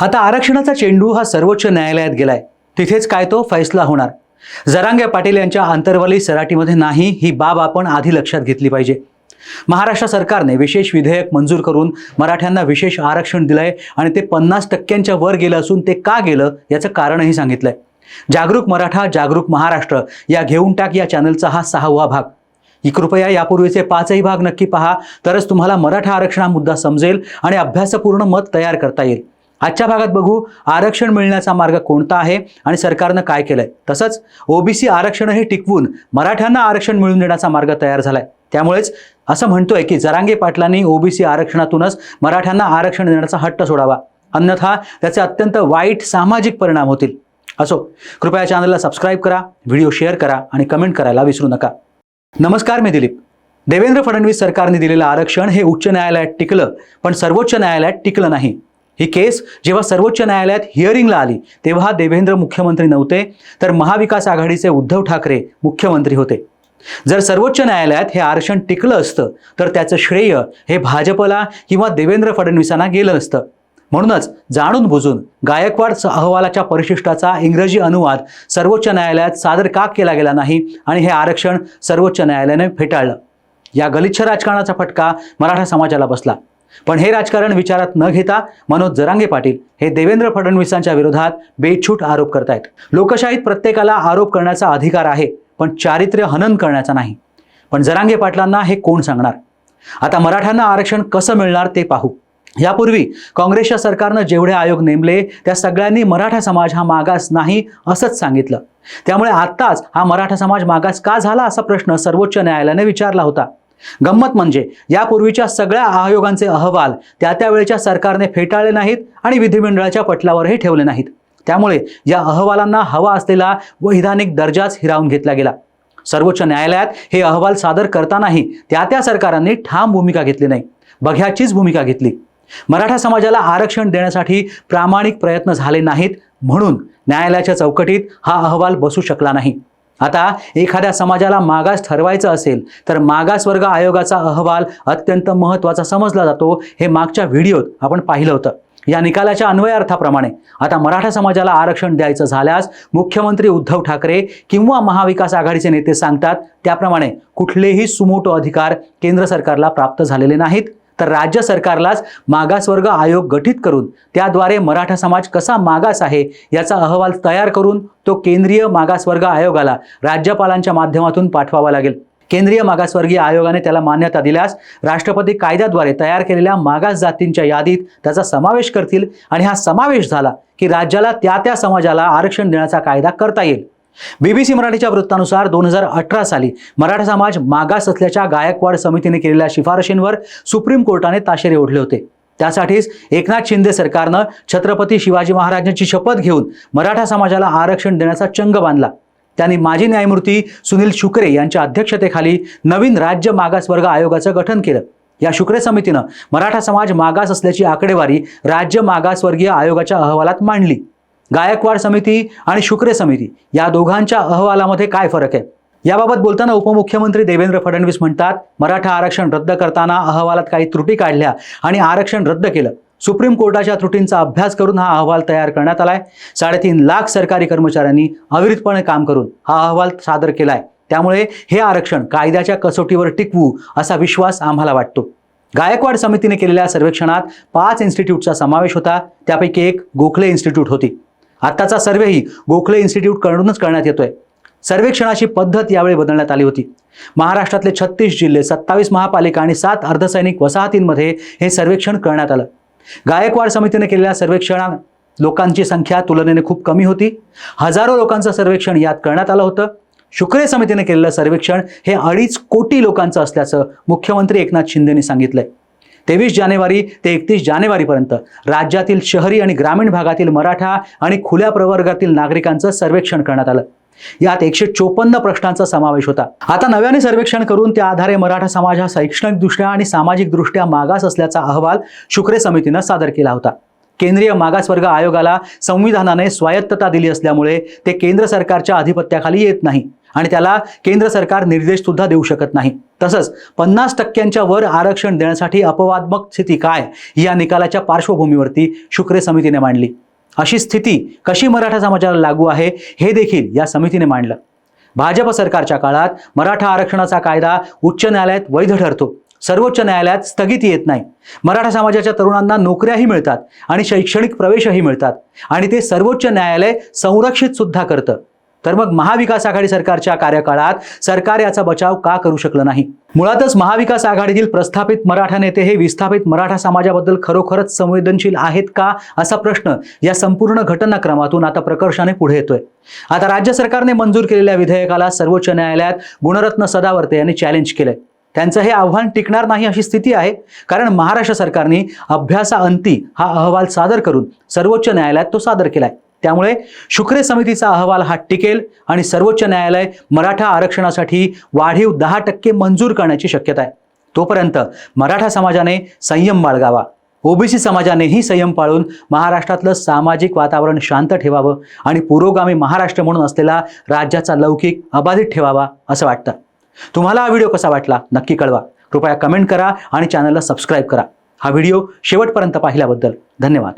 आता आरक्षणाचा चेंडू हा सर्वोच्च न्यायालयात गेलाय. तिथेच काय तो फैसला होणार. जरांगे पाटील यांच्या आंतरवाली सराटीमध्ये नाही ही बाब आपण आधी लक्षात घेतली पाहिजे. महाराष्ट्र सरकारने विशेष विधेयक मंजूर करून मराठ्यांना विशेष आरक्षण दिलंय आणि ते पन्नास टक्क्यांच्या वर गेलं असून ते का गेलं याचं कारणही सांगितलंय. जागरूक मराठा जागरूक महाराष्ट्र या घेऊन टाक या चॅनलचा हा सहावा भाग. ही कृपया यापूर्वीचे पाचही भाग नक्की पहा तरच तुम्हाला मराठा आरक्षण हा मुद्दा समजेल आणि अभ्यासपूर्ण मत तयार करता येईल. आजच्या भागात बघू आरक्षण मिळण्याचा मार्ग कोणता आहे आणि सरकारनं काय केलंय? तसंच ओबीसी आरक्षणही टिकवून मराठ्यांना आरक्षण मिळवून देण्याचा मार्ग तयार झालाय. त्यामुळेच असं म्हणतोय की जरांगे पाटलांनी ओबीसी आरक्षणातूनच मराठ्यांना आरक्षण देण्याचा हट्ट सोडावा. अन्यथा त्याचे अत्यंत वाईट सामाजिक परिणाम होतील. असो कृपया चॅनलला सबस्क्राईब करा व्हिडिओ शेअर करा आणि कमेंट करायला विसरू नका. नमस्कार मी दिलीप. देवेंद्र फडणवीस सरकारने दिलेलं आरक्षण हे उच्च न्यायालयात टिकलं पण सर्वोच्च न्यायालयात टिकलं नाही. ही केस जेव्हा सर्वोच्च न्यायालयात हिअरिंगला आली तेव्हा देवेंद्र मुख्यमंत्री नव्हते तर महाविकास आघाडीचे उद्धव ठाकरे मुख्यमंत्री होते. जर सर्वोच्च न्यायालयात हे आरक्षण टिकलं असतं तर त्याचं श्रेय हे भाजपला किंवा देवेंद्र फडणवीसांना गेलं नसतं. म्हणूनच जाणून बुजून गायकवाड अहवालाच्या परिशिष्टाचा इंग्रजी अनुवाद सर्वोच्च न्यायालयात सादर का केला गेला नाही आणि हे आरक्षण सर्वोच्च न्यायालयाने फेटाळलं. या गलिच्छ राजकारणाचा फटका मराठा समाजाला बसला. पण हे राजकारण विचारात न घेता मनोज जरांगे पाटील हे देवेंद्र फडणवीसांच्या विरोधात बेछूट आरोप करतायत. लोकशाहीत प्रत्येकाला आरोप करण्याचा अधिकार आहे पण चारित्र्य हनन करण्याचा नाही. पण जरांगे पाटलांना हे कोण सांगणार? आता मराठ्यांना आरक्षण कसं मिळणार ते पाहू. यापूर्वी काँग्रेसच्या सरकारनं जेवढे आयोग नेमले त्या सगळ्यांनी मराठा समाज हा मागास नाही असंच सांगितलं. त्यामुळे आत्ताच हा मराठा समाज मागास का झाला असा प्रश्न सर्वोच्च न्यायालयाने विचारला होता. गंमत म्हणजे यापूर्वीच्या सगळ्या आयोगांचे अहवाल त्या त्यावेळेच्या सरकारने फेटाळले नाहीत आणि विधिमंडळाच्या पटलावरही ठेवले नाहीत. त्यामुळे या अहवालांना हवा असलेला वैधानिक दर्जाच हिरावून घेतला गेला. सर्वोच्च न्यायालयात हे अहवाल सादर करतानाही त्या त्या सरकारांनी ठाम भूमिका घेतली नाही. बघ्याचीच भूमिका घेतली. मराठा समाजाला आरक्षण देण्यासाठी प्रामाणिक प्रयत्न झाले नाहीत म्हणून न्यायालयाच्या चौकटीत हा अहवाल बसू शकला नाही. आता एखाद्या समाजाला मागास ठरवायचं असेल तर मागासवर्ग आयोगाचा अहवाल अत्यंत महत्त्वाचा समजला जातो. हे मागच्या व्हिडिओत आपण पाहिलं होतं. या निकालाच्या अन्वयार्थाप्रमाणे आता मराठा समाजाला आरक्षण द्यायचं झाल्यास मुख्यमंत्री उद्धव ठाकरे किंवा महाविकास आघाडीचे नेते सांगतात त्याप्रमाणे कुठलेही सुमोटो अधिकार केंद्र सरकारला प्राप्त झालेले नाहीत. तर राज्य सरकारलाच मागासवर्ग आयोग गठीत करून त्याद्वारे मराठा समाज कसा मागास आहे याचा अहवाल तयार करून तो केंद्रीय मागासवर्ग आयोगाला राज्यपालांच्या माध्यमातून पाठवावा लागेल. केंद्रीय मागासवर्गीय आयोगाने त्याला मान्यता दिल्यास राष्ट्रपती कायद्याद्वारे तयार केलेल्या मागास जातींच्या यादीत त्याचा समावेश करतील आणि हा समावेश झाला की राज्याला त्या त्या समाजाला आरक्षण देण्याचा कायदा करता येईल. बीबीसी मराठीच्या वृत्तानुसार दोन हजार अठरा साली मराठा समाज मागास असल्याच्या गायकवाड समितीने केलेल्या शिफारशींवर सुप्रीम कोर्टाने ताशेरे ओढले होते. त्यासाठीच एकनाथ शिंदे सरकारनं छत्रपती शिवाजी महाराजांची शपथ घेऊन मराठा समाजाला आरक्षण देण्याचा चंग बांधला. त्यांनी माजी न्यायमूर्ती सुनील शुक्रे यांच्या अध्यक्षतेखाली नवीन राज्य मागासवर्ग आयोगाचं गठन केलं. या शुक्रे समितीनं मराठा समाज मागास असल्याची आकडेवारी राज्य मागासवर्गीय आयोगाच्या अहवालात मांडली. गायकवाड समिती आणि शुक्रे समिती या दोघांच्या अहवालामध्ये काय फरक आहे? याबाबत बोलताना उपमुख्यमंत्री देवेंद्र फडणवीस म्हणतात मराठा आरक्षण रद्द करताना अहवालात काही त्रुटी काढल्या आणि आरक्षण रद्द केलं. सुप्रीम कोर्टाच्या त्रुटींचा अभ्यास करून हा अहवाल तयार करण्यात आलाय. साडेतीन लाख सरकारी कर्मचाऱ्यांनी अविरतपणे काम करून हा अहवाल सादर केलाय. त्यामुळे हे आरक्षण कायद्याच्या कसोटीवर टिकवू असा विश्वास आम्हाला वाटतो. गायकवाड समितीने केलेल्या सर्वेक्षणात पाच इन्स्टिट्यूटचा समावेश होता. त्यापैकी एक गोखले इन्स्टिट्यूट होती. आत्ताचा सर्वेही गोखले इन्स्टिट्यूट कडूनच करण्यात येतोय. सर्वेक्षणाची पद्धत यावेळी बदलण्यात आली होती. महाराष्ट्रातले छत्तीस जिल्हे सत्तावीस महापालिका आणि सात अर्धसैनिक वसाहतींमध्ये हे सर्वेक्षण करण्यात आलं. गायकवाड समितीने केलेल्या सर्वेक्षणात लोकांची संख्या तुलनेने खूप कमी होती. हजारो लोकांचं सर्वेक्षण यात करण्यात आलं होतं. शुक्रे समितीने केलेलं सर्वेक्षण हे अडीच कोटी लोकांचं असल्याचं मुख्यमंत्री एकनाथ शिंदेनी सांगितलंय. तेवीस जानेवारी ते एकतीस जानेवारीपर्यंत राज्यातील शहरी आणि ग्रामीण भागातील मराठा आणि खुल्या प्रवर्गातील नागरिकांचं सर्वेक्षण करण्यात आलं. यात एकशे चोपन्न प्रश्नांचा समावेश होता. आता नव्याने सर्वेक्षण करून त्या आधारे मराठा समाज हा शैक्षणिकदृष्ट्या आणि सामाजिकदृष्ट्या मागास असल्याचा अहवाल शुक्रे समितीनं सादर केला होता. केंद्रीय मागासवर्ग आयोगाला संविधानाने स्वायत्तता दिली असल्यामुळे ते केंद्र सरकारच्या अधिपत्याखाली येत नाही. आणि त्याला केंद्र सरकार निर्देश सुद्धा देऊ शकत नाही. तसंच पन्नास टक्क्यांच्या वर आरक्षण देण्यासाठी अपवादात्मक स्थिती काय या निकालाच्या पार्श्वभूमीवरती शुक्रे समितीने मांडली. अशी स्थिती कशी मराठा समाजाला लागू आहे हे देखील या समितीने मांडलं. भाजप सरकारच्या काळात मराठा आरक्षणाचा कायदा उच्च न्यायालयात वैध ठरतो. सर्वोच्च न्यायालयात स्थगिती येत नाही. मराठा समाजाच्या तरुणांना नोकऱ्याही मिळतात आणि शैक्षणिक प्रवेशही मिळतात. आणि ते सर्वोच्च न्यायालय संरक्षित सुद्धा करतं. तर मग महाविकास आघाडी सरकारच्या कार्यकाळात सरकार याचा बचाव का करू शकलं नाही? मुळातच महाविकास आघाडीतील प्रस्थापित मराठा नेते हे विस्थापित मराठा समाजाबद्दल खरोखरच संवेदनशील आहेत का असा प्रश्न या संपूर्ण घटनाक्रमातून आता प्रकर्षाने पुढे येतोय. आता राज्य सरकारने मंजूर केलेल्या विधेयकाला सर्वोच्च न्यायालयात गुणरत्न सदावर्ते यांनी चॅलेंज केलंय. त्यांचं हे आव्हान टिकणार नाही अशी स्थिती आहे कारण महाराष्ट्र सरकारने अभ्यासाअंती हा अहवाल सादर करून सर्वोच्च न्यायालयात तो सादर केलाय. त्यामुळे शुक्रे समितीचा अहवाल हा टिकेल आणि सर्वोच्च न्यायालय मराठा आरक्षणासाठी वाढीव दहा टक्के मंजूर करण्याची शक्यता आहे. तोपर्यंत मराठा समाजाने संयम बाळगावा. ओबीसी समाजानेही संयम पाळून महाराष्ट्रातलं सामाजिक वातावरण शांत ठेवावं आणि पुरोगामी महाराष्ट्र म्हणून असलेला राज्याचा लौकिक अबाधित ठेवावा असं वाटतं. तुम्हाला हा व्हिडिओ कसा वाटला नक्की कळवा. कृपया कमेंट करा आणि चॅनलला सबस्क्राईब करा. हा व्हिडिओ शेवटपर्यंत पाहिल्याबद्दल धन्यवाद.